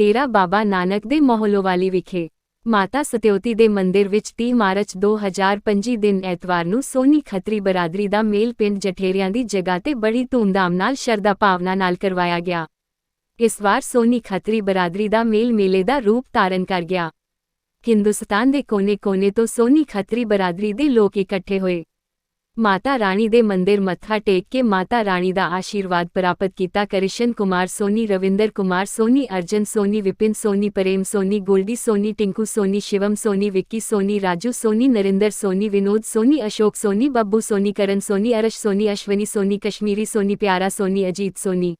ਡੇਰਾ ਬਾਬਾ ਨਾਨਕ ਦੇ ਮੋਹਲੋਵਾਲੀ ਵਿਖੇ ਮਾਤਾ ਸਤਿਉਤੀ ਦੇ ਮੰਦਿਰ ਵਿੱਚ 30 ਮਾਰਚ 2025 ਦਿਨ ਐਤਵਾਰ ਨੂੰ ਸੋਨੀ ਖੱਤਰੀ ਬਰਾਦਰੀ ਦਾ ਮੇਲ ਪਿੰਡ ਜਠੇਰਿਆਂ ਦੀ ਜਗ੍ਹਾ ਤੇ ਬੜੀ ਧੂਮਧਾਮ ਨਾਲ ਸ਼ਰਧਾ ਭਾਵਨਾ ਨਾਲ ਕਰਵਾਇਆ ਗਿਆ। ਇਸ ਵਾਰ ਸੋਨੀ ਖੱਤਰੀ ਬਰਾਦਰੀ ਦਾ ਮੇਲ ਮੇਲੇ ਦਾ ਰੂਪ ਧਾਰਨ ਕਰ ਗਿਆ। ਹਿੰਦੁਸਤਾਨ ਦੇ ਕੋਨੇ-ਕੋਨੇ ਤੋਂ ਸੋਨੀ ਖੱਤਰੀ ਬਰਾਦਰੀ ਦੇ ਲੋਕ ਇਕੱਠੇ ਹੋਏ। ਮਾਤਾ ਰਾਣੀ ਦੇ ਮੰਦਿਰ ਮੱਥਾ ਟੇਕ ਕੇ ਮਾਤਾ ਰਾਣੀ ਦਾ ਆਸ਼ੀਰਵਾਦ ਪ੍ਰਾਪਤ ਕੀਤਾ। ਕ੍ਰਿਸ਼ਨ ਕੁਮਾਰ ਸੋਨੀ, ਰਵਿੰਦਰ ਕੁਮਾਰ ਸੋਨੀ, ਅਰਜਨ ਸੋਨੀ, ਵਿਪਿਨ ਸੋਨੀ, ਪ੍ਰੇਮ ਸੋਨੀ, ਗੋਲਡੀ ਸੋਨੀ, ਟਿੰਕੂ ਸੋਨੀ, ਸ਼ਿਵਮ ਸੋਨੀ, ਵਿੱਕੀ ਸੋਨੀ, ਰਾਜੂ ਸੋਨੀ, ਨਰਿੰਦਰ ਸੋਨੀ, ਵਿਨੋਦ ਸੋਨੀ, ਅਸ਼ੋਕ ਸੋਨੀ, ਬੱਬੂ ਸੋਨੀ, ਕਰਨ ਸੋਨੀ, ਅਰਸ਼ ਸੋਨੀ, ਅਸ਼ਵਨੀ ਸੋਨੀ, ਕਸ਼ਮੀਰੀ ਸੋਨੀ, ਪਿਆਰਾ ਸੋਨੀ, ਅਜੀਤ ਸੋਨੀ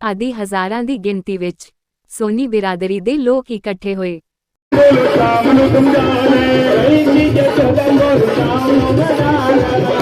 ਆਦਿ ਹਜ਼ਾਰਾਂ ਦੀ ਗਿਣਤੀ ਵਿੱਚ ਸੋਨੀ ਬਿਰਾਦਰੀ ਦੇ ਲੋਕ ਇਕੱਠੇ ਹੋਏ। ਸ਼ਾਮ ਨੂੰ ਸਮਝਾਣੇ ਕਈ ਚੀਜ਼ਾਂ ਚੋਦਾ ਲੋ ਸ਼ਾਮ ਸ਼ਾਮ ਨੂੰ ਮਨਾਣਾ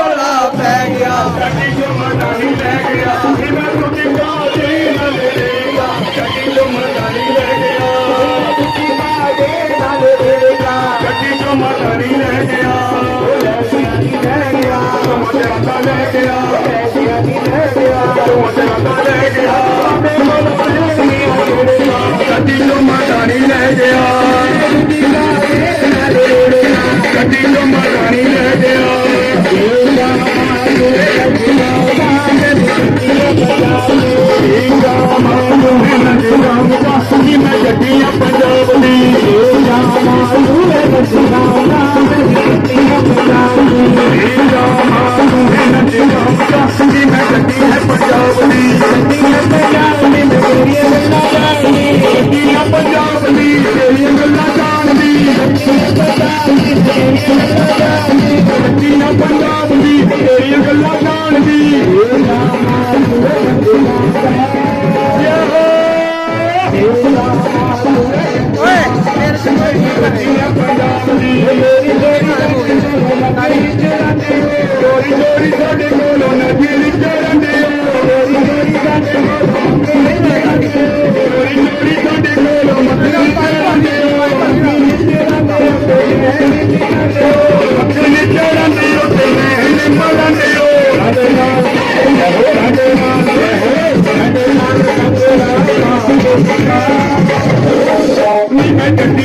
Thank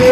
you.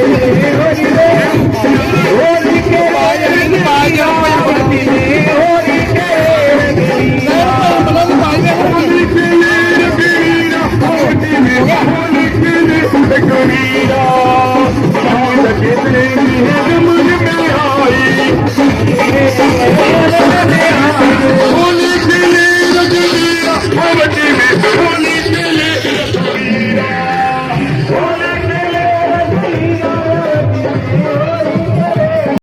Yeah.